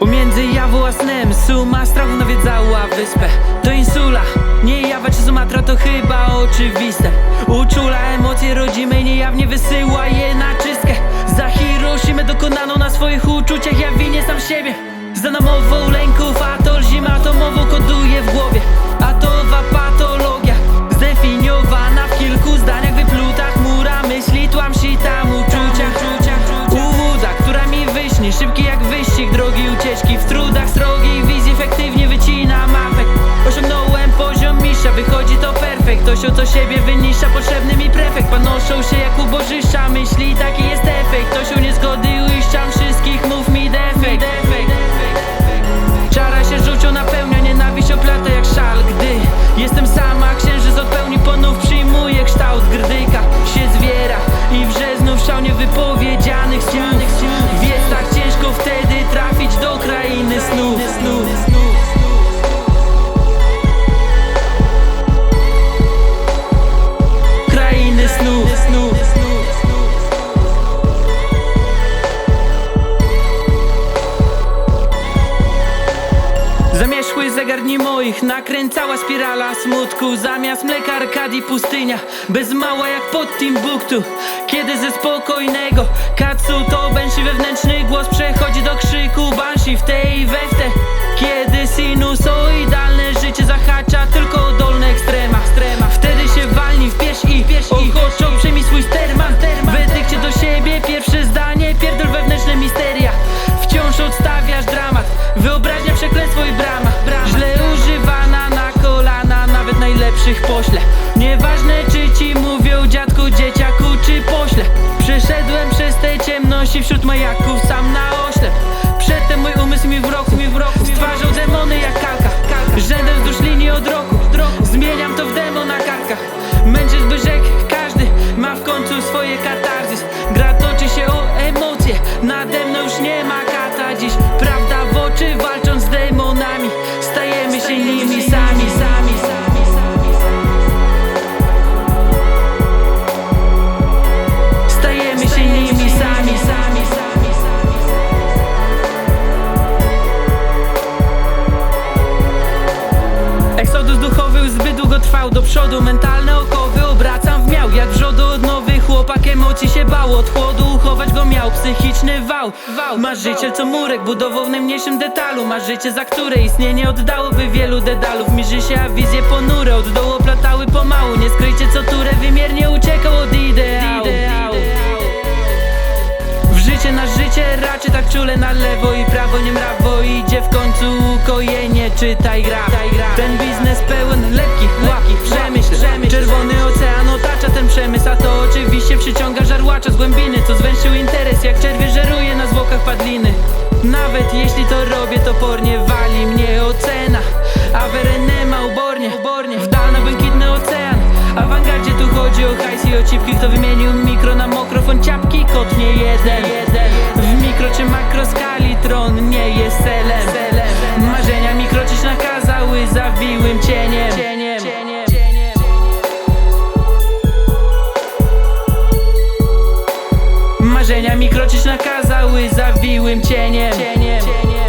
Pomiędzy jawą a snem Suma strachu nawiedzała wyspę. To insula, nie Jawa czy Sumatra To chyba oczywiste. Uczula emocje rodzime i niejawnie wysyła je na czystkę. Za Hiroshimę dokonaną na swoich uczuciach Ja winię sam siebie. Za namową W trudach srogiej wizji efektywnie wycina mapę. Osiągnąłem poziom mistrza, wychodzi to perfekt. Ktoś o to siebie wyniszcza, potrzebny mi prefekt. Panoszą się jak ubożyszcza, myśli taki jest zegar dni moich Nakręcała spirala smutku. Zamiast mleka Arkadii pustynia Bez mała jak pod Timbuktu. Kiedy ze spokojnego Katsu to bęszy wewnętrzny głos Przechodzi do krzyku Banshee. W tej i Kiedy sinusoidalne ciemności wśród majaków sam na oślep. Przedtem mój umysł mi w roku, mi w roku Stwarzał demony jak kalka Rzędem wzdłuż linii od roku trwał Do przodu mentalne okowy obracam w miał. Jak wrzodu odnowy chłopak emocji się bał. Od chłodu uchować go miał psychiczny wał. Marzyciel co murek budował w najmniejszym detalu. Marzycie za które istnienie oddałoby wielu dedalów. Mirzy się a wizje ponure od dołu oplatały pomału. Nie skryjcie co turę wymiernie uciekał od ideału. W życie na życie tak czule na lewo i prawo nie mrawo Idzie w końcu ukojenie, czytaj gra. Ten biznes pełen lekkich łapkich przemyśl Czerwony ocean otacza ten przemysł A to oczywiście przyciąga żarłacza z głębiny Co zwęszył interes jak czerwie żeruje na zwłokach padliny. Nawet jeśli to robię topornie wali mnie ocena. A ma ubornie w na błękitny ocean. Awangardzie tu chodzi o hajs i o cipki. Kto wymienił mikro na mokrofon ciapki Kot nie jeden Marzenia mi kroczyć nakazały zawiłym cieniem, cieniem.